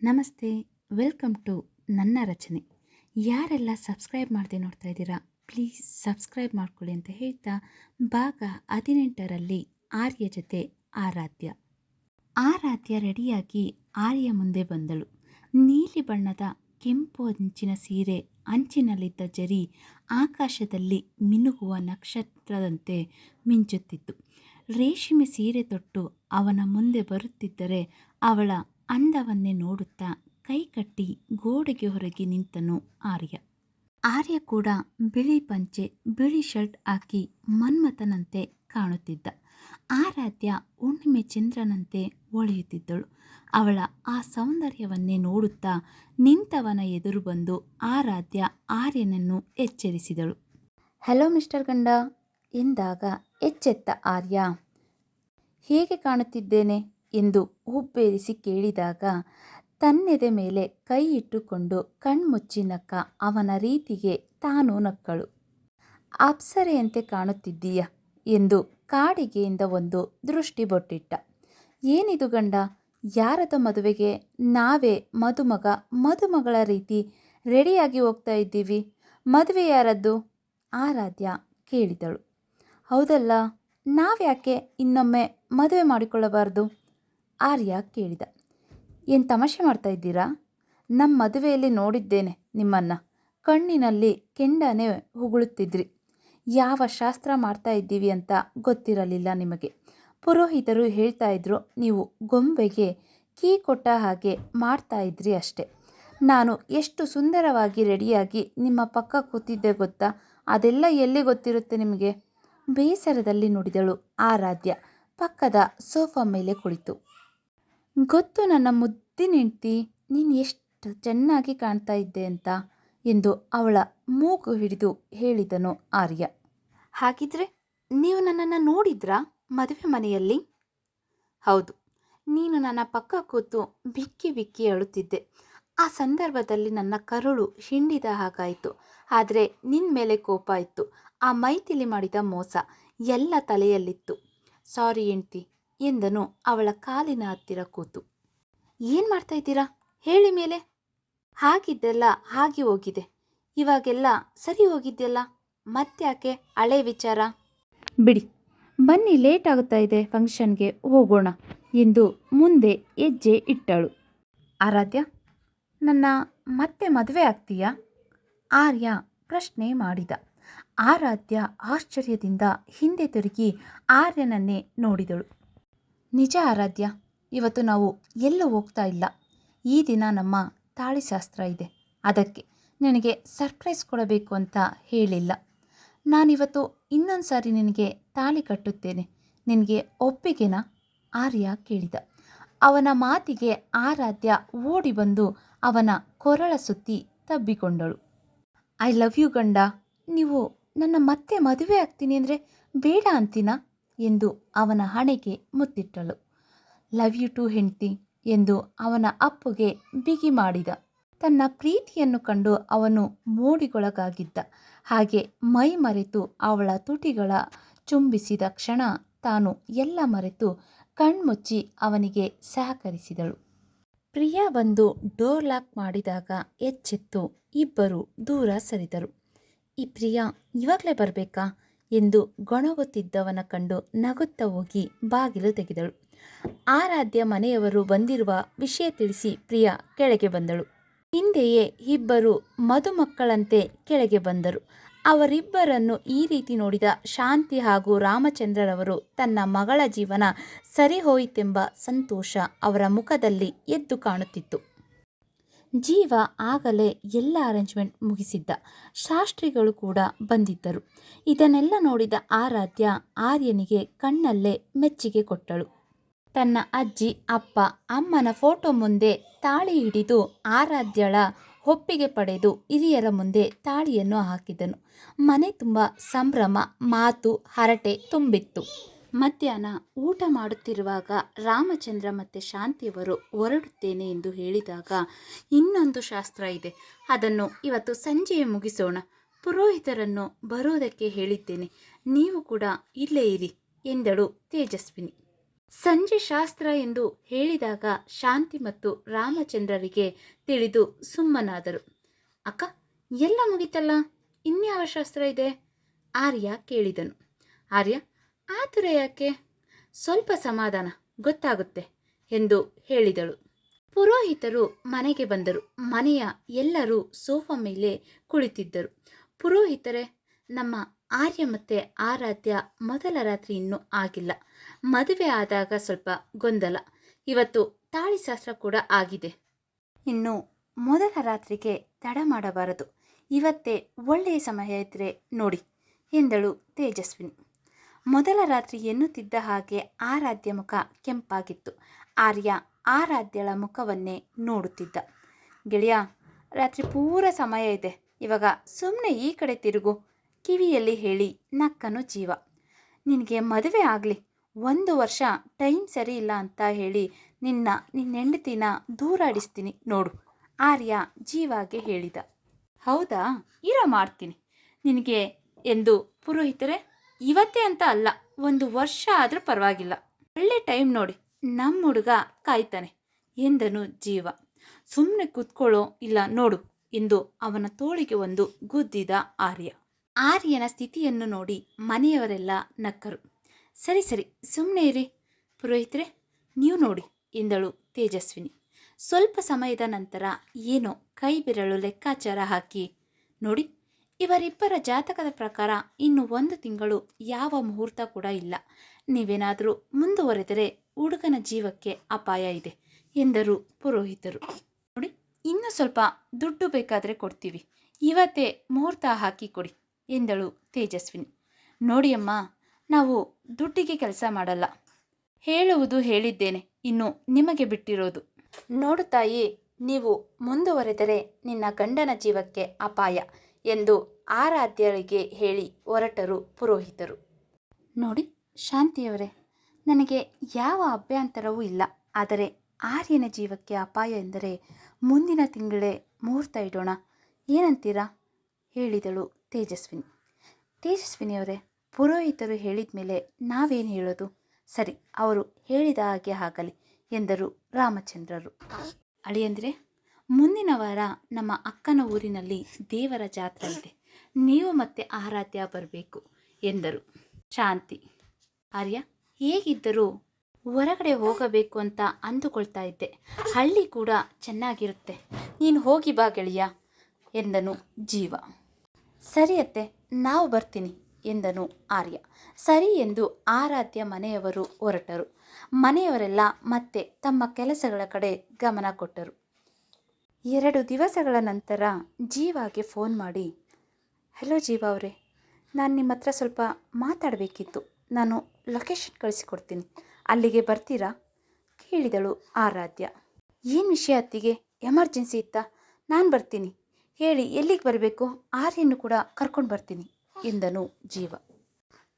ನಮಸ್ತೆ, welcome to ನನ್ನ ರಚನೆ. ಯಾರೆಲ್ಲ ಸಬ್ಸ್ಕ್ರೈಬ್ ಮಾಡದೆ ನೋಡ್ತಾ ಇದ್ದೀರಾ, ಪ್ಲೀಸ್ ಸಬ್ಸ್ಕ್ರೈಬ್ ಮಾಡ್ಕೊಳ್ಳಿ ಅಂತ ಹೇಳ್ತಾ ಭಾಗ ಹದಿನೆಂಟರಲ್ಲಿ ಆರ್ಯ ಜೊತೆ ಆರಾಧ್ಯ. ಆರಾಧ್ಯ ರೆಡಿಯಾಗಿ ಆರ್ಯ ಮುಂದೆ ಬಂದಳು. ನೀಲಿ ಬಣ್ಣದ ಕೆಂಪು ಅಂಚಿನ ಸೀರೆ ಅಂಚಿನಲ್ಲಿದ್ದ ಜರಿ ಆಕಾಶದಲ್ಲಿ ಮಿನುಗುವ ನಕ್ಷತ್ರದಂತೆ ಮಿಂಚುತ್ತಿತ್ತು. ರೇಷ್ಮೆ ಸೀರೆ ತೊಟ್ಟು ಅವನ ಮುಂದೆ ಬರುತ್ತಿದ್ದರೆ ಅವಳ ಅಂದವನ್ನೇ ನೋಡುತ್ತಾ ಕೈಕಟ್ಟಿ ಗೋಡೆಗೆ ಹೊರಗೆ ನಿಂತನು ಆರ್ಯ. ಆರ್ಯ ಕೂಡ ಬಿಳಿ ಪಂಚೆ, ಬಿಳಿ ಶರ್ಟ್ ಹಾಕಿ ಮನ್ಮಥನಂತೆ ಕಾಣುತ್ತಿದ್ದ. ಆರಾಧ್ಯ ಹುಣ್ಣಿಮೆ ಚಂದ್ರನಂತೆ ಒಳೆಯುತ್ತಿದ್ದಳು. ಅವಳ ಆ ಸೌಂದರ್ಯವನ್ನೇ ನೋಡುತ್ತಾ ನಿಂತವನ ಎದುರು ಬಂದು ಆರಾಧ್ಯ ಆರ್ಯನನ್ನು ಎಚ್ಚರಿಸಿದಳು. ಹಲೋ ಮಿಸ್ಟರ್ ಗಂಡ, ಎಂದಾಗ ಎಚ್ಚೆತ್ತ ಆರ್ಯ. ಹೇಗೆ ಕಾಣುತ್ತಿದ್ದೇನೆ? ಎಂದು ಹುಬ್ಬೇರಿಸಿ ಕೇಳಿದಾಗ ತನ್ನೆದೆ ಮೇಲೆ ಕೈ ಇಟ್ಟುಕೊಂಡು ಕಣ್ಮುಚ್ಚಿ ನಕ್ಕ ಅವನ ರೀತಿಗೆ ತಾನು ನಕ್ಕಳು. ಅಪ್ಸರೆಯಂತೆ ಕಾಣುತ್ತಿದ್ದೀಯ? ಎಂದು ಕಾಡಿಗೆಯಿಂದ ಒಂದು ದೃಷ್ಟಿ ಬೊಟ್ಟಿಟ್ಟ. ಏನಿದು ಗಂಡ? ಯಾರದ ಮದುವೆಗೆ? ನಾವೇ ಮದುಮಗ, ಮದುಮಗಳ ರೀತಿ ರೆಡಿಯಾಗಿ ಹೋಗ್ತಾ ಇದ್ದೀವಿ. ಮದುವೆ ಯಾರದ್ದು? ಆರಾಧ್ಯ, ಕೇಳಿದಳು. ಹೌದಲ್ಲ, ನಾವ್ಯಾಕೆ ಇನ್ನೊಮ್ಮೆ ಮದುವೆ ಮಾಡಿಕೊಳ್ಳಬಾರ್ದು? ಆರ್ಯ ಕೇಳಿದ, ಏನು ತಮಾಷೆ ಮಾಡ್ತಾ ಇದ್ದೀರಾ? ನಮ್ಮ ಮದುವೆಯಲ್ಲಿ ನೋಡಿದ್ದೇನೆ ನಿಮ್ಮನ್ನು. ಕಣ್ಣಿನಲ್ಲಿ ಕೆಂಡನೆ ಉಗುಳುತ್ತಿದ್ರಿ. ಯಾವ ಶಾಸ್ತ್ರ ಮಾಡ್ತಾ ಇದ್ದೀವಿ ಅಂತ ಗೊತ್ತಿರಲಿಲ್ಲ ನಿಮಗೆ. ಪುರೋಹಿತರು ಹೇಳ್ತಾ ಇದ್ರು, ನೀವು ಗೊಂಬೆಗೆ ಕೀ ಕೊಟ್ಟ ಹಾಗೆ ಮಾಡ್ತಾ ಇದ್ರಿ ಅಷ್ಟೆ. ನಾನು ಎಷ್ಟು ಸುಂದರವಾಗಿ ರೆಡಿಯಾಗಿ ನಿಮ್ಮ ಪಕ್ಕ ಕೂತಿದ್ದೆ ಗೊತ್ತಾ? ಅದೆಲ್ಲ ಎಲ್ಲಿ ಗೊತ್ತಿರುತ್ತೆ ನಿಮಗೆ? ಬೇಸರದಲ್ಲಿ ನುಡಿದಳು ಆರಾಧ್ಯ. ಪಕ್ಕದ ಸೋಫಾ ಮೇಲೆ ಕುಳಿತು. ಗೊತ್ತು ನನ್ನ ಮುದ್ದಿನ ಹೆಂಡ್ತಿ ನೀನು ಎಷ್ಟು ಚೆನ್ನಾಗಿ ಕಾಣ್ತಾ ಇದ್ದೆ ಅಂತ ಎಂದು ಅವಳ ಮೂಗು ಹಿಡಿದು ಹೇಳಿದನು ಆರ್ಯ. ಹಾಗಿದ್ರೆ ನೀವು ನನ್ನನ್ನು ನೋಡಿದ್ರಾ ಮದುವೆ ಮನೆಯಲ್ಲಿ? ಹೌದು, ನೀನು ನನ್ನ ಪಕ್ಕ ಕೂತು ಬಿಕ್ಕಿ ಬಿಕ್ಕಿ ಅಳುತ್ತಿದ್ದೆ. ಆ ಸಂದರ್ಭದಲ್ಲಿ ನನ್ನ ಕರುಳು ಹಿಂಡಿದ ಹಾಗಾಯಿತು. ಆದರೆ ನಿನ್ನ ಮೇಲೆ ಕೋಪ ಇತ್ತು. ಆ ಮೈತಿಲಿ ಮಾಡಿದ ಮೋಸ ಎಲ್ಲ ತಲೆಯಲ್ಲಿತ್ತು. ಸಾರಿ ಹೆಂಡ್ತಿ ಎಂದನು ಅವಳ ಕಾಲಿನ ಹತ್ತಿರ ಕೂತು. ಏನು ಮಾಡ್ತಾ ಇದ್ದೀರಾ? ಹೇಳಿ ಮೇಲೆ. ಹಾಗಿದ್ದೆಲ್ಲ ಹಾಗೆ ಹೋಗಿದೆ. ಇವಾಗೆಲ್ಲ ಸರಿ ಹೋಗಿದ್ಯಲ್ಲ? ಮತ್ತ್ಯಾಕೆ? ಹಳೆ ವಿಚಾರ? ಬಿಡಿ, ಬನ್ನಿ ಲೇಟ್ ಆಗುತ್ತಾ ಇದೆ ಫಂಕ್ಷನ್ಗೆ ಹೋಗೋಣ ಎಂದು ಮುಂದೆ ಹೆಜ್ಜೆ ಇಟ್ಟಳು. ಆರಾಧ್ಯ, ನನ್ನ ಮತ್ತೆ ಮದುವೆ ಆಗ್ತೀಯಾ? ಆರ್ಯ ಪ್ರಶ್ನೆ ಮಾಡಿದ. ಆರಾಧ್ಯ ಆಶ್ಚರ್ಯದಿಂದ ಹಿಂದೆ ತಿರುಗಿ ಆರ್ಯನನ್ನೇ ನೋಡಿದಳು. ನಿಜ ಆರಾಧ್ಯ, ಇವತ್ತು ನಾವು ಎಲ್ಲೂ ಹೋಗ್ತಾ ಇಲ್ಲ. ಈ ದಿನ ನಮ್ಮ ತಾಳಿಶಾಸ್ತ್ರ ಇದೆ. ಅದಕ್ಕೆ ನಿನಗೆ ಸರ್ಪ್ರೈಸ್ ಕೊಡಬೇಕು ಅಂತ ಹೇಳಿಲ್ಲ. ನಾನಿವತ್ತು ಇನ್ನೊಂದು ಸಾರಿ ನಿನಗೆ ತಾಳಿ ಕಟ್ಟುತ್ತೇನೆ. ನಿನಗೆ ಒಪ್ಪಿಗೆನಾ ಆರ್ಯ ಕೇಳಿದ. ಅವನ ಮಾತಿಗೆ ಆರಾಧ್ಯ ಓಡಿ ಬಂದು ಅವನ ಕೊರಳ ಸುತ್ತಿ ತಬ್ಬಿಕೊಂಡಳು. ಐ ಲವ್ ಯು ಗಂಡ. ನೀವು ನನ್ನ ಮತ್ತೆ ಮದುವೆ ಆಗ್ತೀನಿ ಅಂದರೆ ಬೇಡ ಅಂತೀನಾ? ಎಂದು ಅವನ ಹಣೆಗೆ ಮುತ್ತಿಟ್ಟಳು. ಲವ್ ಯು ಟು ಹೆಂಡ್ತಿ ಎಂದು ಅವನ ಅಪ್ಪುಗೆ ಬಿಗಿ ಮಾಡಿದ. ತನ್ನ ಪ್ರೀತಿಯನ್ನು ಕಂಡು ಅವನು ಮೂಡಿಗೊಳಗಾಗಿದ್ದ. ಹಾಗೆ ಮೈ ಮರೆತು ಅವಳ ತುಟಿಗಳ ಚುಂಬಿಸಿದ ಕ್ಷಣ ತಾನು ಎಲ್ಲ ಮರೆತು ಕಣ್ಮುಚ್ಚಿ ಅವನಿಗೆ ಸಹಕರಿಸಿದಳು. ಪ್ರಿಯಾ ಬಂದು ಡೋರ್ ಲಾಕ್ ಮಾಡಿದಾಗ ಎಚ್ಚೆತ್ತು ಇಬ್ಬರು ದೂರ ಸರಿದರು. ಈ ಪ್ರಿಯಾ, ಇವಾಗಲೇ ಬರಬೇಕಾ? ಎಂದು ಗೊಣಗುತ್ತಿದ್ದವನ ಕಂಡು ನಗುತ್ತಾ ಹೋಗಿ ಬಾಗಿಲು ತೆಗೆದಳು. ಆರಾಧ್ಯ ಮನೆಯವರು ಬಂದಿರುವ ವಿಷಯ ತಿಳಿಸಿ ಪ್ರಿಯಾ ಕೆಳಗೆ ಬಂದಳು. ಹಿಂದೆಯೇ ಇಬ್ಬರು ಮದುಮಕ್ಕಳಂತೆ ಕೆಳಗೆ ಬಂದರು. ಅವರಿಬ್ಬರನ್ನು ಈ ರೀತಿ ನೋಡಿದ ಶಾಂತಿ ಹಾಗೂ ರಾಮಚಂದ್ರರವರು ತನ್ನ ಮಗಳ ಜೀವನ ಸರಿ ಹೋಯಿತೆಂಬ ಸಂತೋಷ ಅವರ ಮುಖದಲ್ಲಿ ಎದ್ದು ಕಾಣುತ್ತಿತ್ತು. ಜೀವ ಆಗಲೇ ಎಲ್ಲ ಅರೇಂಜ್ಮೆಂಟ್ ಮುಗಿಸಿದ್ದ. ಶಾಸ್ತ್ರಿಗಳು ಕೂಡ ಬಂದಿದ್ದರು. ಇದನ್ನೆಲ್ಲ ನೋಡಿದ ಆರಾಧ್ಯ ಆರ್ಯನಿಗೆ ಕಣ್ಣಲ್ಲೇ ಮೆಚ್ಚುಗೆ ಕೊಟ್ಟಳು. ತನ್ನ ಅಜ್ಜಿ, ಅಪ್ಪ, ಅಮ್ಮನ ಫೋಟೋ ಮುಂದೆ ತಾಳಿ ಹಿಡಿದು ಆರಾಧ್ಯಳ ಒಪ್ಪಿಗೆ ಪಡೆದು ಹಿರಿಯರ ಮುಂದೆ ತಾಳಿಯನ್ನು ಹಾಕಿದನು. ಮನೆ ತುಂಬ ಸಂಭ್ರಮ, ಮಾತು, ಹರಟೆ ತುಂಬಿತ್ತು. ಮಧ್ಯಾಹ್ನ ಊಟ ಮಾಡುತ್ತಿರುವಾಗ ರಾಮಚಂದ್ರ ಮತ್ತು ಶಾಂತಿಯವರು ಹೊರಡುತ್ತೇನೆ ಎಂದು ಹೇಳಿದಾಗ ಇನ್ನೊಂದು ಶಾಸ್ತ್ರ ಇದೆ. ಅದನ್ನು ಇವತ್ತು ಸಂಜೆಯೇ ಮುಗಿಸೋಣ. ಪುರೋಹಿತರನ್ನು ಬರೋದಕ್ಕೆ ಹೇಳಿದ್ದೇನೆ. ನೀವು ಕೂಡ ಇಲ್ಲೇ ಇರಿ ಎಂದಳು ತೇಜಸ್ವಿನಿ. ಸಂಜೆ ಶಾಸ್ತ್ರ ಎಂದು ಹೇಳಿದಾಗ ಶಾಂತಿ ಮತ್ತು ರಾಮಚಂದ್ರರಿಗೆ ತಿಳಿದು ಸುಮ್ಮನಾದರು. ಅಕ್ಕ, ಎಲ್ಲ ಮುಗಿತಲ್ಲ? ಇನ್ಯಾವ ಶಾಸ್ತ್ರ ಇದೆ? ಆರ್ಯ ಕೇಳಿದನು. ಆರ್ಯ ಆತುರ ಯಾಕೆ? ಸ್ವಲ್ಪ ಸಮಾಧಾನ ಗೊತ್ತಾಗುತ್ತೆ ಎಂದು ಹೇಳಿದಳು. ಪುರೋಹಿತರು ಮನೆಗೆ ಬಂದರು. ಮನೆಯ ಎಲ್ಲರೂ ಸೋಫಾ ಮೇಲೆ ಕುಳಿತಿದ್ದರು. ಪುರೋಹಿತರೇ, ನಮ್ಮ ಆರ್ಯ ಮತ್ತು ಆರಾಧ್ಯ ಮೊದಲ ರಾತ್ರಿ ಇನ್ನೂ ಆಗಿಲ್ಲ. ಮದುವೆ ಆದಾಗ ಸ್ವಲ್ಪ ಗೊಂದಲ. ಇವತ್ತು ತಾಳಿಶಾಸ್ತ್ರ ಕೂಡ ಆಗಿದೆ. ಇನ್ನು ಮೊದಲ ರಾತ್ರಿಗೆ ತಡ ಮಾಡಬಾರದು. ಇವತ್ತೇ ಒಳ್ಳೆಯ ಸಮಯ ಇದ್ದರೆ ನೋಡಿ, ಎಂದಳು ತೇಜಸ್ವಿನಿ. ಮೊದಲ ರಾತ್ರಿ ಎನ್ನುತ್ತಿದ್ದ ಹಾಗೆ ಆರಾಧ್ಯ ಮುಖ ಕೆಂಪಾಗಿತ್ತು. ಆರ್ಯ ಆರಾಧ್ಯಳ ಮುಖವನ್ನೇ ನೋಡುತ್ತಿದ್ದ. ಗೆಳೆಯ, ರಾತ್ರಿ ಪೂರ ಸಮಯ ಇದೆ. ಇವಾಗ ಸುಮ್ಮನೆ ಈ ಕಡೆ ತಿರುಗು. ಕಿವಿಯಲ್ಲಿ ಹೇಳಿ ನಕ್ಕನು ಜೀವ. ನಿನಗೆ ಮದುವೆ ಆಗಲಿ. ಒಂದು ವರ್ಷ ಟೈಮ್ ಸರಿ ಇಲ್ಲ ಅಂತ ಹೇಳಿ ನಿನ್ನ ನಿನ್ನ ಹೆಂಡತಿನ ದೂರಾಡಿಸ್ತೀನಿ ನೋಡು. ಆರ್ಯ ಜೀವಾಗೆ ಹೇಳಿದ. ಹೌದಾ? ಇರೋ ಮಾಡ್ತೀನಿ. ನಿನಗೆ ಎಂದು ಪುರೋಹಿತರೆ ಇವತ್ತೇ ಅಂತ ಅಲ್ಲ, ಒಂದು ವರ್ಷ ಆದರೂ ಪರವಾಗಿಲ್ಲ. ಒಳ್ಳೆ ಟೈಮ್ ನೋಡಿ ನಮ್ಮ ಹುಡುಗ ಕಾಯ್ತಾನೆ, ಎಂದನು ಜೀವ ಸುಮ್ಮನೆ ಕೂತ್ಕೊಳ್ಳೋ ಇಲ್ಲ ನೋಡು ಎಂದು ಅವನ ತೋಳಿಗೆ ಒಂದು ಗುದ್ದಿದ ಆರ್ಯ. ಆರ್ಯನ ಸ್ಥಿತಿಯನ್ನು ನೋಡಿ ಮನೆಯವರೆಲ್ಲ ನಕ್ಕರು. ಸರಿ ಸರಿ ಸುಮ್ಮನೆ ಇರಿ ಪುರೋಹಿತ್ರೆ, ನೀವು ನೋಡಿ ಎಂದಳು ತೇಜಸ್ವಿನಿ. ಸ್ವಲ್ಪ ಸಮಯದ ನಂತರ ಏನೋ ಕೈ ಬೆರಳು ಲೆಕ್ಕಾಚಾರ ಹಾಕಿ, ನೋಡಿ ಇವರಿಬ್ಬರ ಜಾತಕದ ಪ್ರಕಾರ ಇನ್ನು ಒಂದು ತಿಂಗಳು ಯಾವ ಮುಹೂರ್ತ ಕೂಡ ಇಲ್ಲ. ನೀವೇನಾದರೂ ಮುಂದುವರೆದರೆ ಹುಡುಗನ ಜೀವಕ್ಕೆ ಅಪಾಯ ಇದೆ, ಎಂದರು ಪುರೋಹಿತರು. ನೋಡಿ, ಇನ್ನೂ ಸ್ವಲ್ಪ ದುಡ್ಡು ಬೇಕಾದರೆ ಕೊಡ್ತೀವಿ. ಇವತ್ತೇ ಮುಹೂರ್ತ ಹಾಕಿ ಕೊಡಿ, ಎಂದಳು ತೇಜಸ್ವಿನಿ. ನೋಡಿ ಅಮ್ಮ ನಾವು ದುಡ್ಡಿಗೆ ಕೆಲಸ ಮಾಡಲ್ಲ. ಹೇಳುವುದು ಹೇಳಿದ್ದೇನೆ, ಇನ್ನು ನಿಮಗೆ ಬಿಟ್ಟಿರೋದು. ನೋಡು ತಾಯಿ, ನೀವು ಮುಂದುವರೆದರೆ ನಿನ್ನ ಗಂಡನ ಜೀವಕ್ಕೆ ಅಪಾಯ. ಎಂದು ಆರಾಧ್ಯಳಿಗೆ ಹೇಳಿ ಹೊರಟರು ಪುರೋಹಿತರು. ನೋಡಿ ಶಾಂತಿಯವರೇ ನನಗೆ ಯಾವ ಅಭ್ಯಂತರವೂ ಇಲ್ಲ. ಆದರೆ ಆರ್ಯನ ಜೀವಕ್ಕೆ ಅಪಾಯ ಎಂದರೆ ಮುಂದಿನ ತಿಂಗಳೇ ಮುಹೂರ್ತ ಇಡೋಣ. ಏನಂತೀರಾ? ಹೇಳಿದಳು ತೇಜಸ್ವಿನಿ. ತೇಜಸ್ವಿನಿಯವರೇ ಪುರೋಹಿತರು ಹೇಳಿದ ಮೇಲೆ ನಾವೇನು ಹೇಳೋದು? ಸರಿ ಅವರು ಹೇಳಿದ ಹಾಗೆ ಆಗಲಿ ಎಂದರು ರಾಮಚಂದ್ರರು. ಅಳಿಯಂದ್ರೆ? ಮುಂದಿನ ವಾರ ನಮ್ಮ ಅಕ್ಕನ ಊರಿನಲ್ಲಿ ದೇವರ ಜಾತ್ರೆ ಇದೆ. ನೀವು ಮತ್ತೆ ಆರಾಧ್ಯ ಬರಬೇಕು ಎಂದರು. ಶಾಂತಿ. ಆರ್ಯ, ಹೇಗಿದ್ದರೂ ಹೊರಗಡೆ ಹೋಗಬೇಕು ಅಂತ ಅಂದುಕೊಳ್ತಾ ಇದ್ದೆ. ಹಳ್ಳಿ ಕೂಡ ಚೆನ್ನಾಗಿರುತ್ತೆ. ನೀನು ಹೋಗಿ ಬಾ ಗೆಳೆಯ ಎಂದನು ಜೀವ. ಸರಿಯತ್ತೆ ನಾವು ಬರ್ತೀನಿ ಎಂದನು ಆರ್ಯ. ಸರಿ ಎಂದು ಆರಾಧ್ಯ ಮನೆಯವರು ಹೊರಟರು. ಮನೆಯವರೆಲ್ಲ ಮತ್ತೆ ತಮ್ಮ ಕೆಲಸಗಳ ಕಡೆ ಗಮನ ಕೊಟ್ಟರು. ಎರಡು ದಿವಸಗಳ ನಂತರ ಜೀವಾಗೆ ಫೋನ್ ಮಾಡಿ, ಹಲೋ ಜೀವ ಅವರೇ, ನಾನು ನಿಮ್ಮ ಹತ್ರ ಸ್ವಲ್ಪ ಮಾತಾಡಬೇಕಿತ್ತು. ನಾನು ಲೊಕೇಶನ್ ಕಳಿಸಿಕೊಡ್ತೀನಿ. ಅಲ್ಲಿಗೆ ಬರ್ತೀರಾ? ಕೇಳಿದಳು ಆರಾಧ್ಯ. ಏನು ವಿಷಯ ಅತ್ತಿಗೆ? ಎಮರ್ಜೆನ್ಸಿ ಇತ್ತಾ. ನಾನು ಬರ್ತೀನಿ. ಹೇಳಿ, ಎಲ್ಲಿಗೆ ಬರಬೇಕು? ಆರ್ಯನ್ನು ಕೂಡ ಕರ್ಕೊಂಡು ಬರ್ತೀನಿ, ಎಂದನು ಜೀವ.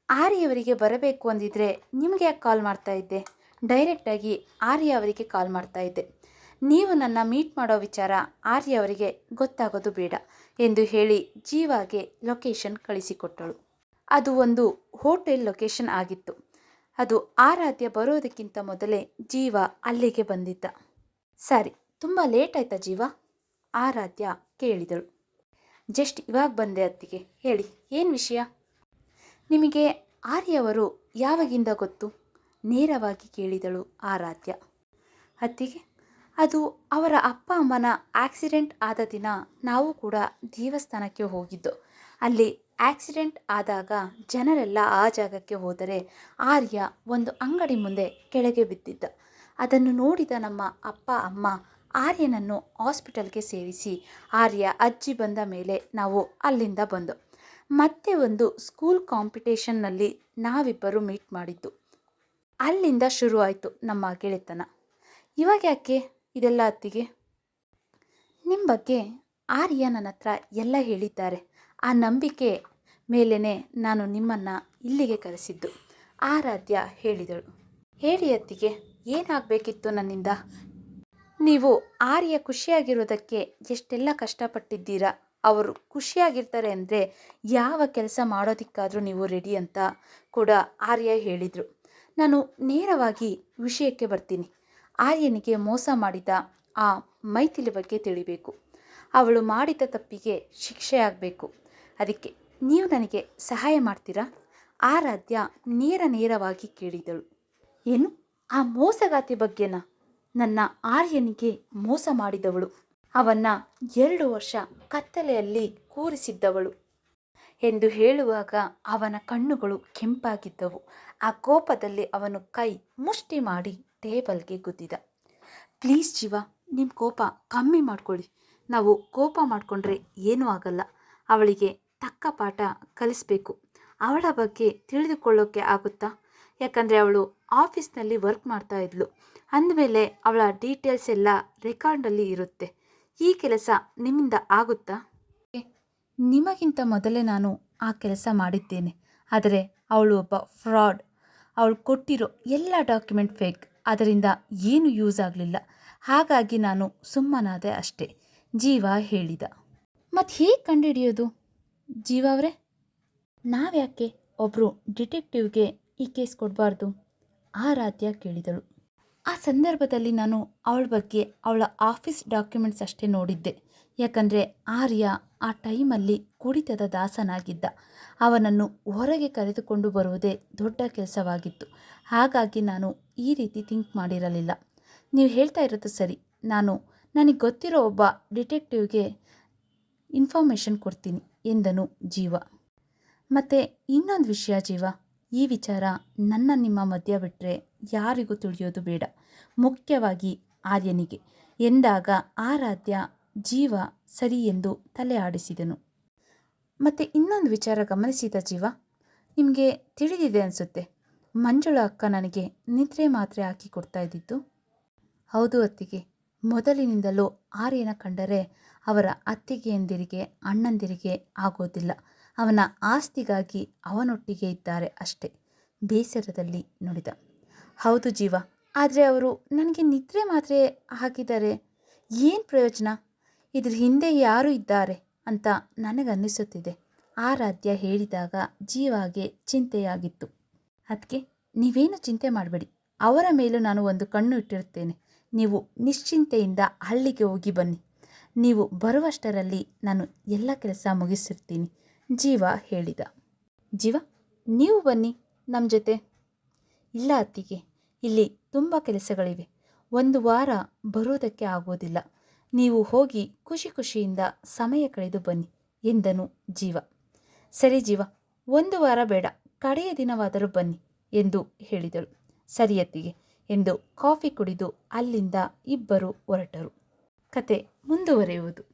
ಆರ್ಯವರಿಗೆ ಬರಬೇಕು ಅಂದಿದ್ರೆ ನಿಮಗೆ ಯಾಕೆ ಕಾಲ್ ಮಾಡ್ತಾ ಇದ್ದೆ? ಡೈರೆಕ್ಟಾಗಿ ಆರ್ಯ ಅವರಿಗೆ ಕಾಲ್ ಮಾಡ್ತಾ ಇದ್ದೆ. ನೀವು ನನ್ನ ಮೀಟ್ ಮಾಡೋ ವಿಚಾರ ಆರ್ಯ ಅವರಿಗೆ ಗೊತ್ತಾಗೋದು ಬೇಡ ಎಂದು ಹೇಳಿ ಜೀವಾಗೆ ಲೊಕೇಶನ್ ಕಳಿಸಿಕೊಟ್ಟಳು. ಅದು ಒಂದು ಹೋಟೆಲ್ ಲೊಕೇಶನ್ ಆಗಿತ್ತು. ಅದು ಆರಾಧ್ಯ ಬರೋದಕ್ಕಿಂತ ಮೊದಲೇ ಜೀವ ಅಲ್ಲಿಗೆ ಬಂದಿದ್ದ. ಸರಿ, ತುಂಬ ಲೇಟ್ ಆಯ್ತಾ ಜೀವ? ಆರಾಧ್ಯ ಕೇಳಿದಳು. ಜಸ್ಟ್ ಇವಾಗ ಬಂದೆ ಅತ್ತಿಗೆ. ಹೇಳಿ, ಏನು ವಿಷಯ? ನಿಮಗೆ ಆರ್ಯವರು ಯಾವಾಗಿಂದ ಗೊತ್ತು? ನೇರವಾಗಿ ಕೇಳಿದಳು ಆರಾಧ್ಯ. ಅತ್ತಿಗೆ ಅದು ಅವರ ಅಪ್ಪ ಅಮ್ಮನ ಆಕ್ಸಿಡೆಂಟ್ ಆದ ದಿನ ನಾವು ಕೂಡ ದೇವಸ್ಥಾನಕ್ಕೆ ಹೋಗಿದ್ದು. ಅಲ್ಲಿ ಆಕ್ಸಿಡೆಂಟ್ ಆದಾಗ ಜನರೆಲ್ಲ ಆ ಜಾಗಕ್ಕೆ ಹೋದರೆ ಆರ್ಯ ಒಂದು ಅಂಗಡಿ ಮುಂದೆ ಕೆಳಗೆ ಬಿದ್ದಿದ್ದ. ಅದನ್ನು ನೋಡಿದ ನಮ್ಮ ಅಪ್ಪ ಅಮ್ಮ ಆರ್ಯನನ್ನು ಹಾಸ್ಪಿಟಲ್ಗೆ ಸೇರಿಸಿ ಆರ್ಯ ಅಜ್ಜಿ ಬಂದ ಮೇಲೆ ನಾವು ಅಲ್ಲಿಂದ ಬಂದು. ಮತ್ತೆ ಒಂದು ಸ್ಕೂಲ್ ಕಾಂಪಿಟೇಷನ್ನಲ್ಲಿ ನಾವಿಬ್ಬರು ಮೀಟ್ ಮಾಡಿದ್ದು. ಅಲ್ಲಿಂದ ಶುರುವಾಯಿತು ನಮ್ಮ ಗೆಳೆತನ. ಇವಾಗ ಯಾಕೆ ಇದೆಲ್ಲ ಅತ್ತಿಗೆ? ನಿಮ್ಮ ಬಗ್ಗೆ ಆರ್ಯ ನನ್ನ ಹತ್ರ ಎಲ್ಲ ಹೇಳಿದ್ದಾರೆ. ಆ ನಂಬಿಕೆ ಮೇಲೇ ನಾನು ನಿಮ್ಮನ್ನು ಇಲ್ಲಿಗೆ ಕರೆಸಿದ್ದು, ಆರಾಧ್ಯ ಹೇಳಿದಳು. ಹೇಳಿ ಅತ್ತಿಗೆ, ಏನಾಗಬೇಕಿತ್ತು ನನ್ನಿಂದ? ನೀವು ಆರ್ಯ ಖುಷಿಯಾಗಿರೋದಕ್ಕೆ ಎಷ್ಟೆಲ್ಲ ಕಷ್ಟಪಟ್ಟಿದ್ದೀರಾ? ಅವರು ಖುಷಿಯಾಗಿರ್ತಾರೆ ಅಂದರೆ ಯಾವ ಕೆಲಸ ಮಾಡೋದಕ್ಕಾದರೂ ನೀವು ರೆಡಿ ಅಂತ ಕೂಡ ಆರ್ಯ ಹೇಳಿದರು. ನಾನು ನೇರವಾಗಿ ವಿಷಯಕ್ಕೆ ಬರ್ತೀನಿ. ಆರ್ಯನಿಗೆ ಮೋಸ ಮಾಡಿದ ಆ ಮೈಥಿಲಿ ಬಗ್ಗೆ ತಿಳಿಬೇಕು. ಅವಳು ಮಾಡಿದ ತಪ್ಪಿಗೆ ಶಿಕ್ಷೆ ಆಗಬೇಕು. ಅದಕ್ಕೆ ನೀವು ನನಗೆ ಸಹಾಯ ಮಾಡ್ತೀರಾ? ಆರಾಧ್ಯ ನೇರ ನೇರವಾಗಿ ಕೇಳಿದಳು. ಏನು? ಆ ಮೋಸಗಾತಿ ಬಗ್ಗೆನ? ನನ್ನ ಆರ್ಯನಿಗೆ ಮೋಸ ಮಾಡಿದವಳು. ಅವನ್ನ ಎರಡು ವರ್ಷ ಕತ್ತಲೆಯಲ್ಲಿ ಕೂರಿಸಿದ್ದವಳು ಎಂದು ಹೇಳುವಾಗ ಅವನ ಕಣ್ಣುಗಳು ಕೆಂಪಾಗಿದ್ದವು. ಆ ಕೋಪದಲ್ಲಿ ಅವನು ಕೈ ಮುಷ್ಟಿ ಮಾಡಿ ಟೇಬಲ್ಗೆ ಗುದ್ದಿದ. ಪ್ಲೀಸ್ ಜೀವ ನಿಮ್ಮ ಕೋಪ ಕಮ್ಮಿ ಮಾಡ್ಕೊಳ್ಳಿ. ನಾವು ಕೋಪ ಮಾಡಿಕೊಂಡ್ರೆ ಏನೂ ಆಗಲ್ಲ. ಅವಳಿಗೆ ತಕ್ಕ ಪಾಠ ಕಲಿಸ್ಬೇಕು. ಅವಳ ಬಗ್ಗೆ ತಿಳಿದುಕೊಳ್ಳೋಕ್ಕೆ ಆಗುತ್ತಾ? ಯಾಕಂದರೆ ಅವಳು ಆಫೀಸ್ನಲ್ಲಿ ವರ್ಕ್ ಮಾಡ್ತಾ ಇದ್ಲು. ಅಂದಮೇಲೆ ಅವಳ ಡೀಟೇಲ್ಸ್ ಎಲ್ಲ ರೆಕಾರ್ಡಲ್ಲಿ ಇರುತ್ತೆ. ಈ ಕೆಲಸ ನಿಮ್ಮಿಂದ ಆಗುತ್ತಾ? ನಿಮಗಿಂತ ಮೊದಲೇ ನಾನು ಆ ಕೆಲಸ ಮಾಡಿದ್ದೇನೆ. ಆದರೆ ಅವಳು ಒಬ್ಬ ಫ್ರಾಡ್. ಅವಳು ಕೊಟ್ಟಿರೋ ಎಲ್ಲ ಡಾಕ್ಯುಮೆಂಟ್ ಫೇಕ್. ಅದರಿಂದ ಏನು ಯೂಸ್ ಆಗಲಿಲ್ಲ. ಹಾಗಾಗಿ ನಾನು ಸುಮ್ಮನಾದೆ ಅಷ್ಟೇ. ಜೀವ ಹೇಳಿದ. ಮತ್ತು ಹೇಗೆ ಕಂಡುಹಿಡಿಯೋದು? ಜೀವ ಅವರೇ? ನಾವ್ಯಾಕೆ ಒಬ್ಬರು ಡಿಟೆಕ್ಟಿವ್ಗೆ ಈ ಕೇಸ್ ಕೊಡಬಾರ್ದು? ಆರಾಧ್ಯ ಕೇಳಿದಳು. ಆ ಸಂದರ್ಭದಲ್ಲಿ ನಾನು ಅವಳ ಬಗ್ಗೆ ಅವಳ ಆಫೀಸ್ ಡಾಕ್ಯುಮೆಂಟ್ಸ್ ಅಷ್ಟೇ ನೋಡಿದ್ದೆ. ಯಾಕಂದರೆ ಆರ್ಯ ಆ ಟೈಮಲ್ಲಿ ಕುಡಿತದ ದಾಸನಾಗಿದ್ದ. ಅವನನ್ನು ಹೊರಗೆ ಕರೆದುಕೊಂಡು ಬರುವುದೇ ದೊಡ್ಡ ಕೆಲಸವಾಗಿತ್ತು. ಹಾಗಾಗಿ ನಾನು ಈ ರೀತಿ ಥಿಂಕ್ ಮಾಡಿರಲಿಲ್ಲ. ನೀವು ಹೇಳ್ತಾ ಇರೋದು ಸರಿ. ನಾನು ನನಗೆ ಗೊತ್ತಿರೋ ಒಬ್ಬ ಡಿಟೆಕ್ಟಿವ್ಗೆ ಇನ್ಫಾರ್ಮೇಷನ್ ಕೊಡ್ತೀನಿ ಎಂದನು ಜೀವ. ಮತ್ತು ಇನ್ನೊಂದು ವಿಷಯ ಜೀವ. ಈ ವಿಚಾರ ನನ್ನ ನಿಮ್ಮ ಮಧ್ಯ ಬಿಟ್ಟರೆ ಯಾರಿಗೂ ತಿಳಿಯೋದು ಬೇಡ. ಮುಖ್ಯವಾಗಿ ಆರ್ಯನಿಗೆ. ಎಂದಾಗ ಆರಾಧ್ಯ ಜೀವ ಸರಿ ಎಂದು ತಲೆ ಆಡಿಸಿದನು. ಮತ್ತು ಇನ್ನೊಂದು ವಿಚಾರ ಗಮನಿಸಿದ ಜೀವ? ನಿಮಗೆ ತಿಳಿದಿದೆ ಅನಿಸುತ್ತೆ. ಮಂಜುಳ ಅಕ್ಕ ನನಗೆ ನಿದ್ರೆ ಮಾತ್ರೆ ಹಾಕಿ ಕೊಡ್ತಾ ಇದ್ದಿದ್ದು. ಹೌದು ಅತ್ತಿಗೆ, ಮೊದಲಿನಿಂದಲೂ ಆರ್ಯನ ಕಂಡರೆ ಅವರ ಅತ್ತಿಗೆಯಂದಿರಿಗೆ, ಅಣ್ಣಂದಿರಿಗೆ ಆಗೋದಿಲ್ಲ. ಅವನ ಆಸ್ತಿಗಾಗಿ ಅವನೊಟ್ಟಿಗೆ ಇದ್ದಾರೆ ಅಷ್ಟೇ, ಬೇಸರದಲ್ಲಿ ನುಡಿದ. ಹೌದು ಜೀವ, ಆದರೆ ಅವರು ನನಗೆ ನಿದ್ರೆ ಮಾತ್ರೆ ಹಾಕಿದ್ದಾರೆ ಏನು ಪ್ರಯೋಜನ? ಇದ್ರ ಹಿಂದೆ ಯಾರು ಇದ್ದಾರೆ ಅಂತ ನನಗನ್ನಿಸುತ್ತಿದೆ. ಆರಾಧ್ಯ ಹೇಳಿದಾಗ ಜೀವಾಗೆ ಚಿಂತೆಯಾಗಿತ್ತು. ಅದಕ್ಕೆ ನೀವೇನು ಚಿಂತೆ ಮಾಡಬೇಡಿ. ಅವರ ಮೇಲೂ ನಾನು ಒಂದು ಕಣ್ಣು ಇಟ್ಟಿರುತ್ತೇನೆ. ನೀವು ನಿಶ್ಚಿಂತೆಯಿಂದ ಹಳ್ಳಿಗೆ ಹೋಗಿ ಬನ್ನಿ. ನೀವು ಬರುವಷ್ಟರಲ್ಲಿ ನಾನು ಎಲ್ಲ ಕೆಲಸ ಮುಗಿಸಿರ್ತೀನಿ. ಜೀವ ಹೇಳಿದ. ಜೀವ, ನೀವು ಬನ್ನಿ ನಮ್ಮ ಜೊತೆ. ಇಲ್ಲ ಅತ್ತಿಗೆ, ಇಲ್ಲಿ ತುಂಬ ಕೆಲಸಗಳಿವೆ. ಒಂದು ವಾರ ಬರೋದಕ್ಕೆ ಆಗೋದಿಲ್ಲ. ನೀವು ಹೋಗಿ ಖುಷಿ ಖುಷಿಯಿಂದ ಸಮಯ ಕಳೆದು ಬನ್ನಿ ಎಂದನು ಜೀವ. ಸರಿ ಜೀವ, ಒಂದು ವಾರ ಬೇಡ. ಕಡೆಯ ದಿನವಾದರೂ ಬನ್ನಿ ಎಂದು ಹೇಳಿದಳು. ಸರಿಯತ್ತಿಗೆ ಎಂದು ಕಾಫಿ ಕುಡಿದು ಅಲ್ಲಿಂದ ಇಬ್ಬರು ಹೊರಟರು. ಕತೆ ಮುಂದುವರೆಯುವುದು.